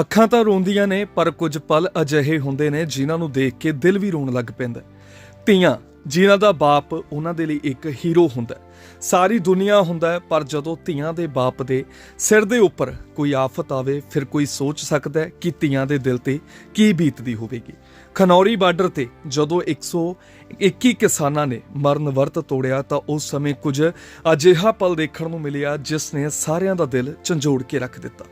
ਅੱਖਾਂ ਤਾਂ ਰੋਂਦੀਆਂ ਨੇ, ਪਰ ਕੁਝ ਪਲ ਅਜਿਹੇ ਹੁੰਦੇ ਨੇ ਜਿਨ੍ਹਾਂ ਨੂੰ ਦੇਖ ਕੇ ਦਿਲ ਵੀ ਰੋਣ ਲੱਗ ਪੈਂਦਾ ਧੀਆਂ, ਜਿਨ੍ਹਾਂ ਦਾ ਬਾਪ ਉਹਨਾਂ ਦੇ ਲਈ ਇੱਕ ਹੀਰੋ ਹੁੰਦਾ ਸਾਰੀ ਦੁਨੀਆ ਹੁੰਦਾ ਪਰ ਜਦੋਂ ਧੀਆਂ ਦੇ ਬਾਪ ਦੇ ਸਿਰ ਦੇ ਉੱਪਰ ਕੋਈ ਆਫਤ ਆਵੇ, ਫਿਰ ਕੋਈ ਸੋਚ ਸਕਦਾ ਕਿ ਧੀਆਂ ਦੇ ਦਿਲ ਤੇ ਕੀ ਬੀਤਦੀ ਹੋਵੇਗੀ। ਖਨੌਰੀ ਬਾਰਡਰ ਤੇ ਜਦੋਂ 121 ਕਿਸਾਨਾਂ ਨੇ ਮਰਨ ਵਰਤ ਤੋੜਿਆ ਤਾਂ ਉਸ ਸਮੇਂ ਕੁਝ ਅਜਿਹਾ ਪਲ ਦੇਖਣ ਨੂੰ ਮਿਲਿਆ ਜਿਸ ਨੇ ਸਾਰਿਆਂ ਦਾ ਦਿਲ ਝੰਜੋੜ ਕੇ ਰੱਖ ਦਿੱਤਾ।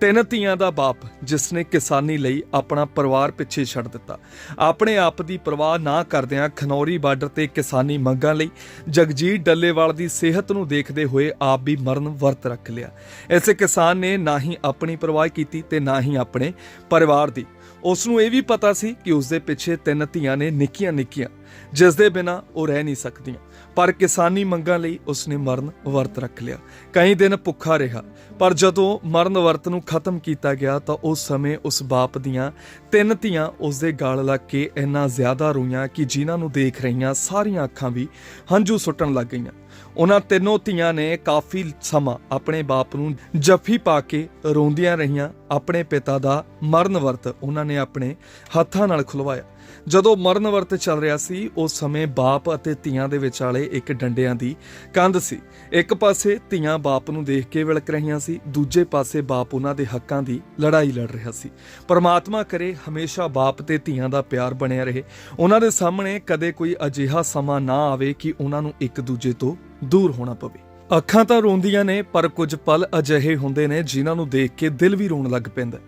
ਤਿੰਨ ਧੀਆਂ ਦਾ ਬਾਪ ਜਿਸ ਨੇ ਕਿਸਾਨੀ ਲਈ ਆਪਣਾ ਪਰਿਵਾਰ ਪਿੱਛੇ ਛੱਡ ਦਿੱਤਾ। ਆਪਣੇ ਆਪ ਦੀ ਪਰਵਾਹ ਨਾ ਕਰਦਿਆਂ ਖਨੌਰੀ ਬਾਰਡਰ ਤੇ ਕਿਸਾਨੀ ਮੰਗਾਂ ਲਈ ਜਗਜੀਤ ਡੱਲੇਵਾਲ ਦੀ ਸਿਹਤ ਨੂੰ ਦੇਖਦੇ ਹੋਏ ਆਪ ਵੀ ਮਰਨ ਵਰਤ ਰੱਖ ਲਿਆ। ਐਸੇ ਕਿਸਾਨ ਨੇ ਨਾ ਹੀ ਆਪਣੀ ਪਰਵਾਹ ਕੀਤੀ ਤੇ ਨਾ ਹੀ ਆਪਣੇ ਪਰਿਵਾਰ ਦੀ ਉਸ ਨੂੰ ਇਹ ਵੀ ਪਤਾ ਸੀ ਕਿ ਉਸ ਦੇ ਪਿੱਛੇ ਤਿੰਨ ਧੀਆਂ ਨੇ ਨਿੱਕੀਆਂ ਨਿੱਕੀਆਂ ਜਿਸ ਦੇ ਬਿਨਾ ਉਹ ਰਹਿ ਨਹੀਂ ਸਕਦੀਆਂ। ਪਰ ਕਿਸਾਨੀ ਮੰਗਾਂ ਲਈ ਉਸ ਨੇ ਮਰਨ ਵਰਤ ਰੱਖ ਲਿਆ। ਕਈ ਦਿਨ ਭੁੱਖਾ ਰਿਹਾ, ਪਰ ਜਦੋਂ ਮਰਨ ਵਰਤ ਨੂੰ ਖਤਮ ਕੀਤਾ ਗਿਆ ਤਾਂ ਉਸ ਸਮੇਂ ਉਸ ਬਾਪ ਦੀਆਂ ਤਿੰਨ ਧੀਆਂ ਉਸ ਦੇ ਗਾਲ ਲੱਗ ਕੇ ਇੰਨਾ ਜ਼ਿਆਦਾ ਰੋਈਆਂ ਕਿ ਜਿਨ੍ਹਾਂ ਨੂੰ ਦੇਖ ਰਹੀਆਂ ਸਾਰੀਆਂ ਅੱਖਾਂ ਵੀ ਹੰਝੂ ਸੁੱਟਣ ਲੱਗ ਗਈਆਂ। ਉਹਨਾਂ ਤਿੰਨੋਂ ਧੀਆਂ ਨੇ ਕਾਫੀ ਸਮਾਂ ਆਪਣੇ ਬਾਪ ਨੂੰ ਜੱਫੀ ਪਾ ਕੇ ਰੋਂਦੀਆਂ ਰਹੀਆਂ। ਆਪਣੇ ਪਿਤਾ ਦਾ ਮਰਨ ਵਰਤ ਉਹਨਾਂ ਨੇ ਆਪਣੇ ਹੱਥਾਂ ਨਾਲ ਖੁਲਵਾਇਆ। ਜਦੋਂ ਮਰਨ ਵਰਤ ਚੱਲ ਰਿਹਾ ਸੀ, ਉਸ ਸਮੇਂ ਬਾਪ ਅਤੇ ਧੀਆਂ ਦੇ ਵਿਚਾਲੇ ਇੱਕ ਡੰਡਿਆਂ ਦੀ ਕੰਧ ਸੀ। ਇੱਕ ਪਾਸੇ ਧੀਆਂ ਬਾਪ ਨੂੰ ਦੇਖ ਕੇ ਵਿਲਕ ਰਹੀਆਂ ਸੀ, ਦੂਜੇ ਪਾਸੇ ਬਾਪ ਉਹਨਾਂ ਦੇ ਹੱਕਾਂ ਦੀ ਲੜਾਈ ਲੜ ਰਿਹਾ ਸੀ। ਪਰਮਾਤਮਾ ਕਰੇ, ਹਮੇਸ਼ਾ ਬਾਪ ਤੇ ਧੀਆਂ ਦਾ ਪਿਆਰ ਬਣਿਆ ਰਹੇ। ਉਹਨਾਂ ਦੇ ਸਾਹਮਣੇ ਕਦੇ ਕੋਈ ਅਜਿਹਾ ਸਮਾਂ ਨਾ ਆਵੇ ਕਿ ਉਹਨਾਂ ਨੂੰ ਇੱਕ ਦੂਜੇ ਤੋਂ ਦੂਰ ਹੋਣਾ ਪਵੇ। ਅੱਖਾਂ ਤਾਂ ਰੋਂਦੀਆਂ ਨੇ, ਪਰ ਕੁਝ ਪਲ ਅਜਿਹੇ ਹੁੰਦੇ ਨੇ ਜਿਨ੍ਹਾਂ ਨੂੰ ਦੇਖ ਕੇ ਦਿਲ ਵੀ ਰੋਣ ਲੱਗ ਪੈਂਦਾ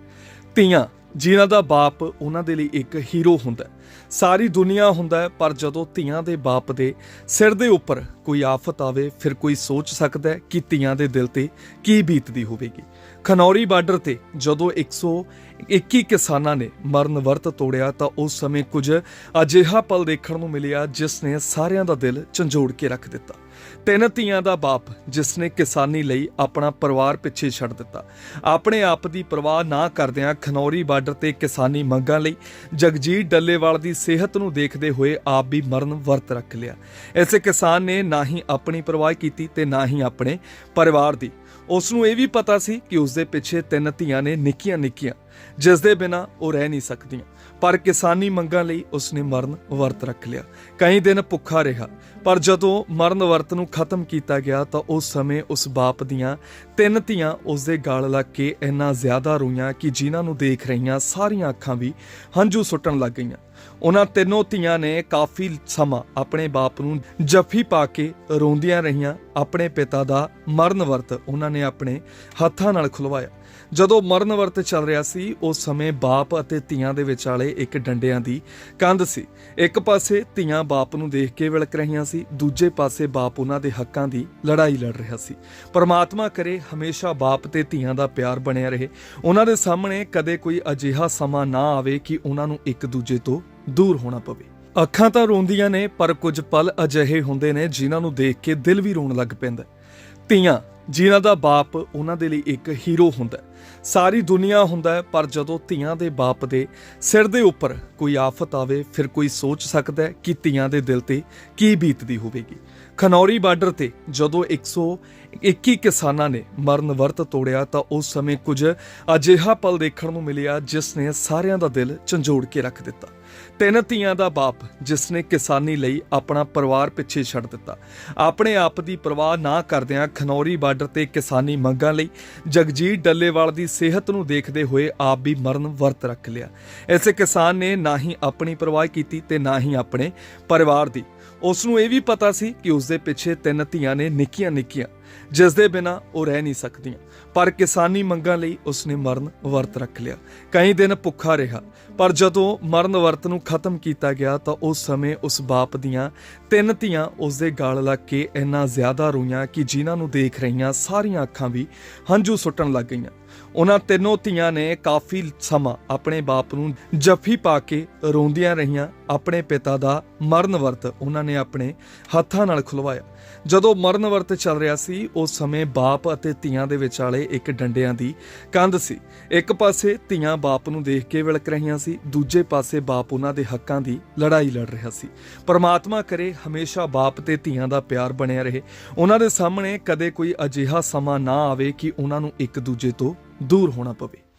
ਧੀਆਂ, ਜਿਨ੍ਹਾਂ ਦਾ ਬਾਪ ਉਹਨਾਂ ਦੇ ਲਈ ਇੱਕ ਹੀਰੋ ਹੁੰਦਾ ਸਾਰੀ ਦੁਨੀਆ ਹੁੰਦਾ ਪਰ ਜਦੋਂ ਧੀਆਂ ਦੇ ਬਾਪ ਦੇ ਸਿਰ ਦੇ ਉੱਪਰ ਕੋਈ ਆਫਤ ਆਵੇ, ਫਿਰ ਕੋਈ ਸੋਚ ਸਕਦਾ ਹੈ ਕਿ ਧੀਆਂ ਦੇ ਦਿਲ ਤੇ ਕੀ ਬੀਤਦੀ ਹੋਵੇਗੀ। ਖਨੌਰੀ ਬਾਰਡਰ ਤੇ ਜਦੋਂ 121 ਕਿਸਾਨਾਂ ਨੇ ਮਰਨ ਵਰਤ ਤੋੜਿਆ, ਤਾਂ ਉਸ ਸਮੇਂ ਕੁਝ ਅਜਿਹਾ ਪਲ ਦੇਖਣ ਨੂੰ ਮਿਲਿਆ ਜਿਸ ਨੇ ਸਾਰਿਆਂ ਦਾ ਦਿਲ ਝੰਜੋੜ ਕੇ ਰੱਖ ਦਿੱਤਾ। ਤਿੰਨ ਧੀਆਂ ਦਾ ਬਾਪ, ਜਿਸ ਨੇ ਕਿਸਾਨੀ ਲਈ ਆਪਣਾ ਪਰਿਵਾਰ ਪਿੱਛੇ ਛੱਡ ਦਿੱਤਾ। ਆਪਣੇ ਆਪ ਦੀ ਪਰਵਾਹ ਨਾ ਕਰਦਿਆਂ ਖਨੌਰੀ ਬਾਰਡਰ ਤੇ ਕਿਸਾਨੀ ਮੰਗਾਂ ਲਈ ਜਗਜੀਤ ਡੱਲੇਵਾਲ ਦੀ ਸਿਹਤ ਨੂੰ ਦੇਖਦੇ ਹੋਏ ਆਪ ਵੀ ਮਰਨ ਵਰਤ ਰੱਖ ਲਿਆ। ਐਸੇ ਕਿਸਾਨ ਨੇ ਨਾ ਹੀ ਆਪਣੀ ਪਰਵਾਹ ਕੀਤੀ ਤੇ ਨਾ ਹੀ ਆਪਣੇ ਪਰਿਵਾਰ ਦੀ। ਉਸ ਨੂੰ ਇਹ ਵੀ ਪਤਾ ਸੀ ਕਿ ਉਸ ਦੇ ਪਿੱਛੇ ਤਿੰਨ ਧੀਆਂ ਨੇ ਨਿੱਕੀਆਂ ਨਿੱਕੀਆਂ ਜਿਸ ਦੇ ਬਿਨਾ ਉਹ ਰਹਿ ਨਹੀਂ ਸਕਦੀਆਂ। ਪਰ ਕਿਸਾਨੀ ਮੰਗਾਂ ਲਈ ਉਸ ਨੇ ਮਰਨ ਵਰਤ ਰੱਖ ਲਿਆ। ਕਈ ਦਿਨ ਭੁੱਖਾ ਰਿਹਾ, ਪਰ ਜਦੋਂ ਮਰਨ ਵਰਤ ਨੂੰ ਖਤਮ ਕੀਤਾ ਗਿਆ ਤਾਂ ਉਸ ਸਮੇਂ ਉਸ ਬਾਪ ਦੀਆਂ ਤਿੰਨ ਧੀਆਂ ਉਸ ਦੇ ਗਾਲ ਲੱਗ ਕੇ ਇੰਨਾ ਜ਼ਿਆਦਾ ਰੋਈਆਂ ਕਿ ਜਿਨ੍ਹਾਂ ਨੂੰ ਦੇਖ ਰਹੀਆਂ ਸਾਰੀਆਂ ਅੱਖਾਂ ਵੀ ਹੰਝੂ ਸੁੱਟਣ ਲੱਗ ਗਈਆਂ। ਉਹਨਾਂ ਤਿੰਨੋਂ ਧੀਆਂ ਨੇ ਕਾਫੀ ਸਮਾਂ ਆਪਣੇ ਬਾਪ ਨੂੰ ਜੱਫੀ ਪਾ ਕੇ ਰੋਂਦੀਆਂ ਰਹੀਆਂ। ਆਪਣੇ ਪਿਤਾ ਦਾ ਮਰਨ ਵਰਤ ਉਹਨਾਂ ਨੇ ਆਪਣੇ ਹੱਥਾਂ ਨਾਲ ਖੁਲਵਾਇਆ। ਜਦੋਂ ਮਰਨ ਵਰਤ ਚੱਲ ਰਿਹਾ ਸੀ, ਉਸ ਸਮੇਂ ਬਾਪ ਅਤੇ ਧੀਆਂ ਦੇ ਵਿਚਾਲੇ ਇੱਕ ਡੰਡਿਆਂ ਦੀ ਕੰਧ ਸੀ। ਇੱਕ ਪਾਸੇ ਧੀਆਂ ਬਾਪ ਨੂੰ ਦੇਖ ਕੇ ਵਿਲਕ ਰਹੀਆਂ ਸੀ, ਦੂਜੇ ਪਾਸੇ ਬਾਪ ਉਹਨਾਂ ਦੇ ਹੱਕਾਂ ਦੀ ਲੜਾਈ ਲੜ ਰਿਹਾ ਸੀ। ਪਰਮਾਤਮਾ ਕਰੇ ਹਮੇਸ਼ਾ ਬਾਪ ਤੇ ਧੀਆਂ ਦਾ ਪਿਆਰ ਬਣਿਆ ਰਹੇ। ਉਹਨਾਂ ਦੇ ਸਾਹਮਣੇ ਕਦੇ ਕੋਈ ਅਜਿਹਾ ਸਮਾਂ ਨਾ ਆਵੇ ਕਿ ਉਹਨਾਂ ਨੂੰ ਇੱਕ ਦੂਜੇ ਤੋਂ ਦੂਰ ਹੋਣਾ ਪਵੇ। ਅੱਖਾਂ ਤਾਂ ਰੋਂਦੀਆਂ ਨੇ, ਪਰ ਕੁਝ ਪਲ ਅਜਿਹੇ ਹੁੰਦੇ ਨੇ ਜਿਨ੍ਹਾਂ ਨੂੰ ਦੇਖ ਕੇ ਦਿਲ ਵੀ ਰੋਣ ਲੱਗ ਪੈਂਦਾ ਧੀਆਂ, ਜਿਨ੍ਹਾਂ ਦਾ ਬਾਪ ਉਹਨਾਂ ਦੇ ਲਈ ਇੱਕ ਹੀਰੋ ਹੁੰਦਾ ਸਾਰੀ ਦੁਨੀਆ ਹੁੰਦਾ ਪਰ ਜਦੋਂ ਧੀਆਂ ਦੇ ਬਾਪ ਦੇ ਸਿਰ ਦੇ ਉੱਪਰ ਕੋਈ ਆਫਤ ਆਵੇ, ਫਿਰ ਕੋਈ ਸੋਚ ਸਕਦਾ ਹੈ ਕਿ ਧੀਆਂ ਦੇ ਦਿਲ ਤੇ ਕੀ ਬੀਤਦੀ ਹੋਵੇਗੀ। ਖਨੌਰੀ ਬਾਰਡਰ ਤੇ ਜਦੋਂ 121 ਕਿਸਾਨਾਂ ਨੇ ਮਰਨ ਵਰਤ ਤੋੜਿਆ, ਤਾਂ ਉਸ ਸਮੇਂ ਕੁਝ ਅਜਿਹਾ ਪਲ ਦੇਖਣ ਨੂੰ ਮਿਲਿਆ, ਜਿਸ ਨੇ ਸਾਰਿਆਂ ਦਾ ਦਿਲ ਝੰਜੋੜ ਕੇ ਰੱਖ ਦਿੱਤਾ। ਤਿੰਨ ਧੀਆਂ ਦਾ ਬਾਪ ਜਿਸ ਨੇ ਕਿਸਾਨੀ ਲਈ ਆਪਣਾ ਪਰਿਵਾਰ ਪਿੱਛੇ ਛੱਡ ਦਿੱਤਾ। ਆਪਣੇ ਆਪ ਦੀ ਪਰਵਾਹ ਨਾ ਕਰਦਿਆਂ ਖਨੌਰੀ ਬਾਰਡਰ ਤੇ ਕਿਸਾਨੀ ਮੰਗਾਂ ਲਈ ਜਗਜੀਤ ਡੱਲੇਵਾਲ ਦੀ ਸਿਹਤ ਨੂੰ ਦੇਖਦੇ ਹੋਏ ਆਪ ਵੀ ਮਰਨ ਵਰਤ ਰੱਖ ਲਿਆ। ਐਸੇ ਕਿਸਾਨ ਨੇ ਨਾ ਹੀ ਆਪਣੀ ਪਰਵਾਹ ਕੀਤੀ ਤੇ ਨਾ ਹੀ ਆਪਣੇ ਪਰਿਵਾਰ ਦੀ। ਉਸ ਨੂੰ ਇਹ ਵੀ ਪਤਾ ਸੀ ਕਿ ਉਸ ਦੇ ਪਿੱਛੇ ਤਿੰਨ ਧੀਆਂ ਨੇ ਨਿੱਕੀਆਂ ਨਿੱਕੀਆਂ ਜਿਸ ਦੇ ਬਿਨਾ ਉਹ ਰਹਿ ਨਹੀਂ ਸਕਦੀਆਂ। ਪਰ ਕਿਸਾਨੀ ਮੰਗਾਂ ਲਈ ਉਸਨੇ ਮਰਨ ਵਰਤ ਰੱਖ ਲਿਆ। ਕਈ ਦਿਨ ਭੁੱਖਾ ਰਿਹਾ। ਪਰ ਜਦੋਂ ਮਰਨ ਵਰਤ ਨੂੰ ਖਤਮ ਕੀਤਾ ਗਿਆ ਤਾਂ ਉਸ ਸਮੇਂ ਉਸ ਬਾਪ ਦੀਆਂ ਤਿੰਨ ਧੀਆਂ ਉਸ ਦੇ ਗਾਲ ਲੱਗ ਕੇ ਇੰਨਾ ਜ਼ਿਆਦਾ ਰੋਈਆਂ ਕਿ ਜਿਨ੍ਹਾਂ ਨੂੰ ਦੇਖ ਰਹੀਆਂ ਸਾਰੀਆਂ ਅੱਖਾਂ ਵੀ ਹੰਝੂ ਸੁੱਟਣ ਲੱਗ ਗਈਆਂ। ਉਹਨਾਂ ਤਿੰਨੋਂ ਧੀਆਂ ਨੇ ਕਾਫੀ ਸਮਾਂ ਆਪਣੇ ਬਾਪ ਨੂੰ ਜੱਫੀ ਪਾ ਕੇ ਰੋਂਦੀਆਂ ਰਹੀਆਂ। ਆਪਣੇ ਪਿਤਾ ਦਾ ਮਰਨ ਵਰਤ ਉਹਨਾਂ ਨੇ ਆਪਣੇ ਹੱਥਾਂ ਨਾਲ ਖੁਲਵਾਇਆ। ਜਦੋਂ ਮਰਨ ਵਰਤ ਚੱਲ ਰਿਹਾ ਸੀ ਸੀ ਉਸ ਸਮੇਂ ਬਾਪ ਅਤੇ ਧੀਆਂ ਦੇ ਵਿਚਾਲੇ ਇੱਕ ਡੰਡਿਆਂ ਦੀ ਕੰਧ ਸੀ। ਇੱਕ ਪਾਸੇ ਧੀਆਂ ਬਾਪ ਨੂੰ ਦੇਖ ਕੇ ਵਿਲਕ ਰਹੀਆਂ ਸੀ, ਦੂਜੇ ਪਾਸੇ ਬਾਪ ਉਹਨਾਂ ਦੇ ਹੱਕਾਂ ਦੀ ਲੜਾਈ ਲੜ ਰਿਹਾ ਸੀ। ਪਰਮਾਤਮਾ ਕਰੇ ਹਮੇਸ਼ਾ ਬਾਪ ਤੇ ਧੀਆਂ ਦਾ ਪਿਆਰ ਬਣਿਆ ਰਹੇ। ਉਹਨਾਂ ਦੇ ਸਾਹਮਣੇ ਕਦੇ ਕੋਈ ਅਜਿਹਾ ਸਮਾਂ ਨਾ ਆਵੇ ਕਿ ਉਹਨਾਂ ਨੂੰ ਇੱਕ ਦੂਜੇ ਤੋਂ ਦੂਰ ਹੋਣਾ ਪਵੇ।